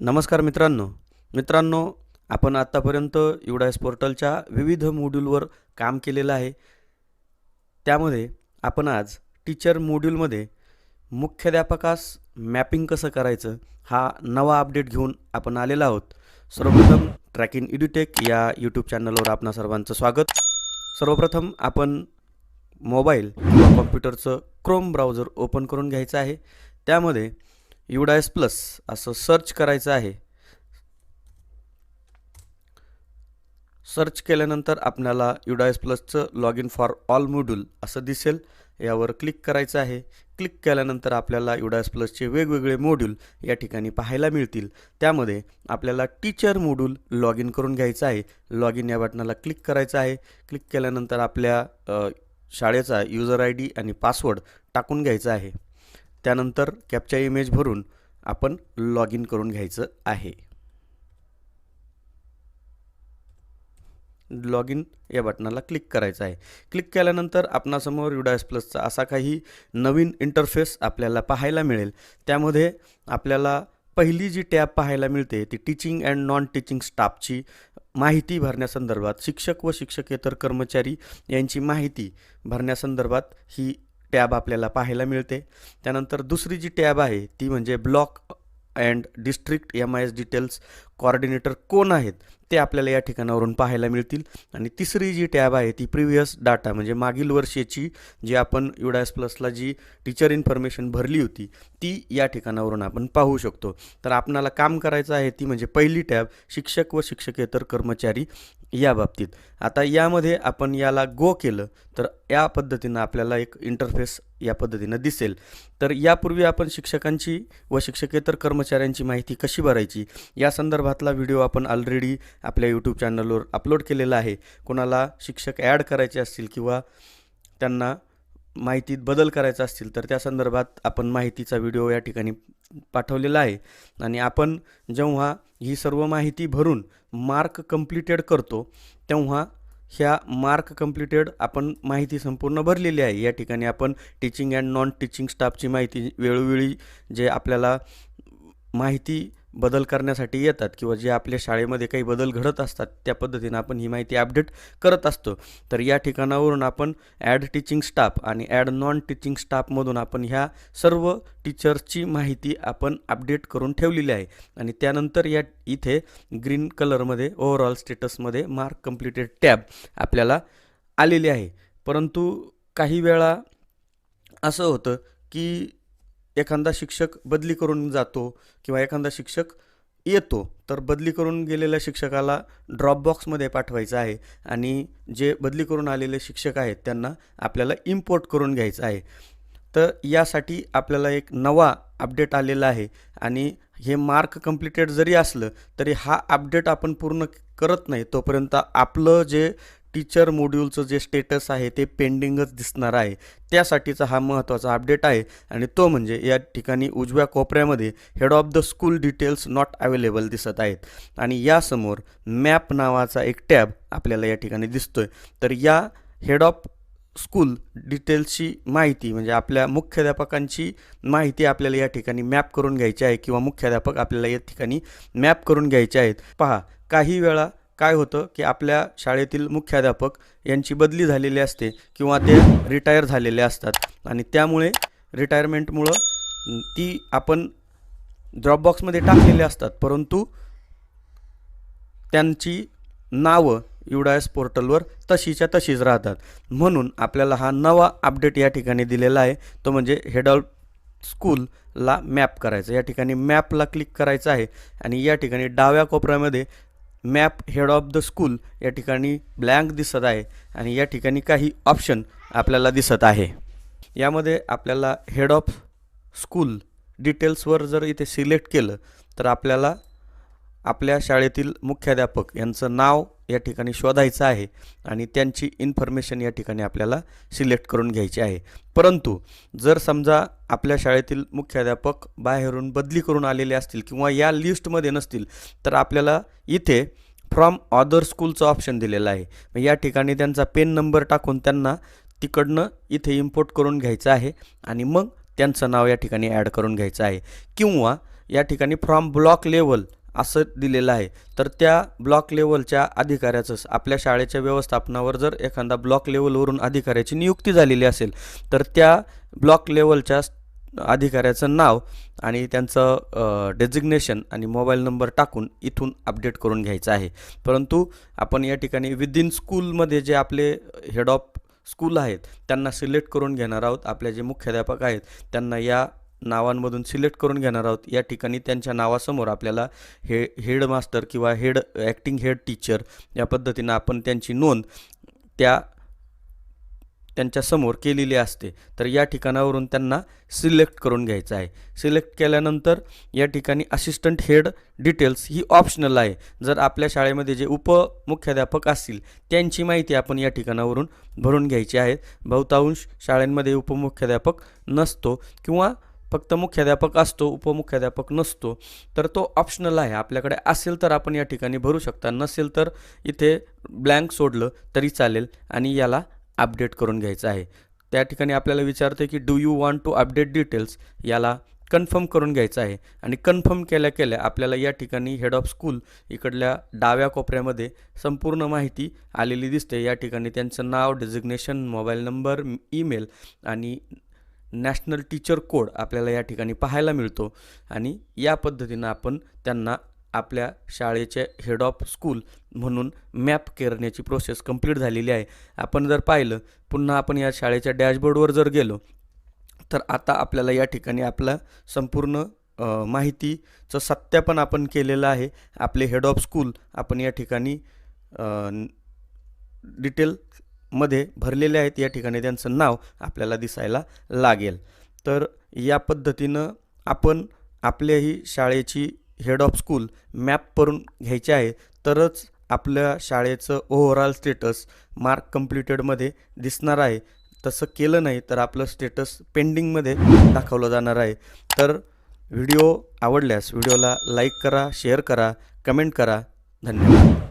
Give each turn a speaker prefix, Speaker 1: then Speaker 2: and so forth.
Speaker 1: नमस्कार मित्रांनो. मित्रांनो आपण आत्तापर्यंत युडायस पोर्टलच्या विविध मॉड्यूलवर काम केलेलं आहे. त्यामध्ये आपण आज टीचर मॉड्यूलमध्ये मुख्याध्यापकास मॅपिंग कसं करायचं हा नवा अपडेट घेऊन आपण आलेलो आहोत. सर्वप्रथम ट्रॅकिंग इड्युटेक या यूट्यूब चॅनलवर आपणा सर्वांचं स्वागत. सर्वप्रथम आपण मोबाईल किंवा कॉम्प्युटरचं क्रोम ब्राउझर ओपन करून घ्यायचं आहे. त्यामध्ये युडायस प्लस असं सर्च करायचं आहे. सर्च केल्यानंतर आपल्याला UDISE प्लसचं log in for all module असं दिसेल. यावर क्लिक करायचं आहे. क्लिक केल्यानंतर आपल्याला युडायस प्लसचे वेगवेगळे मॉड्यूल या ठिकाणी पाहायला मिळतील. त्यामध्ये आपल्याला टीचर मॉड्यूल लॉग इन करून घ्यायचं आहे. लॉग इन या बटनाला क्लिक करायचं आहे. क्लिक केल्यानंतर आपल्या शाळेचा युजर आय डी आणि पासवर्ड टाकून घ्यायचा आहे. त्यानंतर कॅपच्या इमेज भरून आपण लॉग इन करून घ्यायचं आहे. लॉग इन या बटनाला क्लिक करायचं आहे. क्लिक केल्यानंतर आपणासमोर युडायस प्लसचा असा काही नवीन इंटरफेस आपल्याला पाहायला मिळेल. त्यामध्ये आपल्याला पहिली जी टॅब पाहायला मिळते ती टीचिंग अँड नॉन टीचिंग स्टाफची माहिती भरण्यासंदर्भात शिक्षक व शिक्षकेतर कर्मचारी यांची माहिती भरण्यासंदर्भात ही टॅब आपल्याला पाहायला मिळते. त्यानंतर दुसरी जी टॅब आहे ती म्हणजे block and district M I S details coordinator कोण आहेत ते आपल्याला या ठिकाणावरून पाहायला मिळतील. आणि तिसरी जी टॅब आहे ती प्रिव्हियस डाटा म्हणजे मागील वर्षीची जी आपण युडायस प्लसला जी टीचर इन्फॉर्मेशन भरली होती ती या ठिकाणावरून आपण पाहू शकतो. तर आपणाला काम करायचं आहे ती म्हणजे पहिली टॅब शिक्षक व शिक्षकेतर कर्मचारी. या बाबतीत. आता यामध्ये आपण याला गो केलं तर या पद्धतीनं आपल्याला एक इंटरफेस या पद्धतीनं दिसेल. तर यापूर्वी आपण शिक्षकांची व शिक्षकेतर कर्मचाऱ्यांची माहिती कशी भरायची? या संदर्भातला व्हिडिओ आपण ऑलरेडी आपल्या यूट्यूब चॅनलवर अपलोड केलेला आहे. कोणाला शिक्षक ॲड करायचे असतील किंवा त्यांना माहितीत बदल करायचा असतील तर त्या संदर्भात आपण माहितीचा व्हिडिओ या ठिकाणी पाठवलेला आहे. आणि आपण जेव्हा ही सर्व माहिती भरून मार्क कम्प्लिटेड करतो तेव्हा ह्या मार्क कम्प्लिटेड आपण माहिती संपूर्ण भरलेली आहे. या ठिकाणी आपण टीचिंग अँड नॉन टीचिंग स्टाफची माहिती वेळोवेळी जे आपल्याला माहिती बदल करण्यासाठी येतात किंवा जे आपल्या शाळेमध्ये काही बदल घडत असतात त्या पद्धतीनं आपण ही माहिती अपडेट करत असतो. तर या ठिकाणावरून आपण ॲड टीचिंग स्टाफ आणि ॲड नॉन टीचिंग स्टाफमधून आपण ह्या सर्व टीचर्सची माहिती आपण अपडेट करून ठेवलेली आहे. आणि त्यानंतर या इथे ग्रीन कलरमध्ये ओव्हरऑल स्टेटसमध्ये मार्क कम्प्लिटेड टॅब आपल्याला आलेली आहे. परंतु काही वेळा असं होतं की एखादा शिक्षक बदली करून जातो किंवा एखादा शिक्षक येतो तर बदली करून गेलेल्या शिक्षकाला ड्रॉप बॉक्समध्ये पाठवायचं आहे आणि जे बदली करून आलेले शिक्षक आहेत त्यांना आपल्याला इम्पोर्ट करून घ्यायचं आहे. तर यासाठी आपल्याला एक नवा अपडेट आलेला आहे आणि हे मार्क कम्प्लिटेड जरी असलं तरी हा अपडेट आपण पूर्ण करत नाही तोपर्यंत आपलं जे टीचर मोड्यूलचं जे स्टेटस आहे ते पेंडिंगच दिसणार आहे. त्यासाठीचा हा महत्त्वाचा अपडेट आहे आणि तो म्हणजे या ठिकाणी उजव्या कोपऱ्यामध्ये head of the school details not available दिसत आहेत. आणि यासमोर मॅप नावाचा एक टॅब आपल्याला या ठिकाणी दिसतोय. तर या हेड ऑफ स्कूल डिटेल्सची माहिती म्हणजे आपल्या मुख्याध्यापकांची माहिती आपल्याला या ठिकाणी मॅप करून घ्यायची आहे किंवा मुख्याध्यापक आपल्याला या ठिकाणी मॅप करून घ्यायचे आहेत. पहा काही वेळा काय होतं की आपल्या शाळेतील मुख्याध्यापक यांची बदली झालेली असते किंवा ते रिटायर झालेले असतात. आणि त्यामुळे रिटायरमेंटमुळं ती आपण ड्रॉपबॉक्समध्ये टाकलेले असतात. परंतु त्यांची नावं युडायस पोर्टलवर तशीच्या तशीच राहतात. म्हणून आपल्याला हा नवा अपडेट या ठिकाणी दिलेला आहे. तो म्हणजे हेडॉल स्कूलला मॅप करायचा या ठिकाणी मॅपला क्लिक करायचं आहे. आणि या ठिकाणी डाव्या कोपऱ्यामध्ये map head of the school या ठिकाणी ब्लँक दिसत आहे आणि या ठिकाणी काही ऑप्शन आपल्याला दिसत आहे. यामध्ये आपल्याला हेड ऑफ स्कूल डिटेल्सवर जर इथे सिलेक्ट केलं तर आपल्याला आपल्या शाळेतील मुख्याध्यापक यांचं नाव या ठिकाणी शोधायचं आहे आणि त्यांची इन्फॉर्मेशन या ठिकाणी आपल्याला सिलेक्ट करून घ्यायची आहे. परंतु जर समजा आपल्या शाळेतील मुख्याध्यापक बाहेरून बदली करून आलेले असतील किंवा या लिस्टमध्ये नसतील तर आपल्याला इथे फ्रॉम ऑदर स्कूलचं ऑप्शन दिलेलं आहे. मग या ठिकाणी त्यांचा पेन नंबर टाकून त्यांना तिकडनं इथे इम्पोर्ट करून घ्यायचं आहे आणि मग त्यांचं नाव या ठिकाणी ॲड करून घ्यायचं आहे. किंवा या ठिकाणी फ्रॉम ब्लॉक लेवल असं दिलेलं आहे. तर त्या ब्लॉक लेवलच्या अधिकाऱ्याचंच आपल्या शाळेच्या व्यवस्थापनावर जर एखादा ब्लॉक लेवलवरून अधिकाऱ्याची नियुक्ती झालेली असेल तर त्या ब्लॉक लेवलच्या अधिकाऱ्याचं नाव आणि त्यांचं डेजिग्नेशन आणि मोबाईल नंबर टाकून इथून अपडेट करून घ्यायचं आहे. परंतु आपण या ठिकाणी विदिन स्कूलमध्ये जे आपले हेड ऑफ स्कूल आहेत त्यांना सिलेक्ट करून घेणार आहोत. आपले जे मुख्याध्यापक आहेत त्यांना या नावांमधून सिलेक्ट करून घेणार आहोत. या ठिकाणी त्यांच्या नावासमोर आपल्याला हे हेड मास्टर किंवा हेड ॲक्टिंग हेड टीचर या पद्धतीनं आपण त्यांची नोंद त्या त्यांच्यासमोर केलेली असते. तर या ठिकाणावरून त्यांना सिलेक्ट करून घ्यायचं आहे. सिलेक्ट केल्यानंतर या ठिकाणी असिस्टंट हेड डिटेल्स ही ऑप्शनल आहे. जर आपल्या शाळेमध्ये जे उपमुख्याध्यापक असतील त्यांची माहिती आपण या ठिकाणावरून भरून घ्यायची आहे. बहुतांश शाळांमध्ये उपमुख्याध्यापक नसतो किंवा फक्त मुख्याध्यापक असतो उपमुख्याध्यापक नसतो. तर तो ऑप्शनल आहे. आपल्याकडे असेल तर आपण या ठिकाणी भरू शकता. नसेल तर इथे ब्लँक सोडलं तरी चालेल आणि याला अपडेट करून घ्यायचं आहे. त्या ठिकाणी आपल्याला विचारते की do you want to update details याला कन्फर्म करून घ्यायचं आहे. आणि कन्फर्म केल्या केल्या आपल्याला या ठिकाणी हेड ऑफ स्कूल इकडल्या डाव्या कोपऱ्यामध्ये संपूर्ण माहिती आलेली दिसते. या ठिकाणी त्यांचं नाव डेझिग्नेशन मोबाईल नंबर ईमेल आणि नॅशनल टीचर कोड आपल्याला या ठिकाणी पाहायला मिळतो आणि या पद्धतीनं आपण त्यांना आपल्या शाळेचे हेड ऑफ स्कूल म्हणून मॅप करण्याची प्रोसेस कंप्लीट झालेली आहे. आपण जर पाहिलं पुन्हा आपण या शाळेच्या डॅशबोर्डवर जर गेलो तर आता आपल्याला या ठिकाणी आपला संपूर्ण माहितीचं सत्यापन आपण केलेलं आहे. आपले हेड ऑफ स्कूल आपण या ठिकाणी डिटेल मध्ये भरलेले आहेत. या ठिकाणी त्यांचं नाव आपल्याला दिसायला लागेल. तर या पद्धतीनं आपण आपल्याही शाळेची हेड ऑफ स्कूल मॅप करून घ्यायचे आहे. तरच आपल्या शाळेचं ओव्हरऑल स्टेटस मार्क कम्प्लिटेडमध्ये दिसणार आहे. तसं केलं नाही तर आपलं स्टेटस पेंडिंगमध्ये दाखवलं जाणार आहे. तर व्हिडिओ आवडल्यास व्हिडिओला लाईक करा शेअर करा कमेंट करा. धन्यवाद.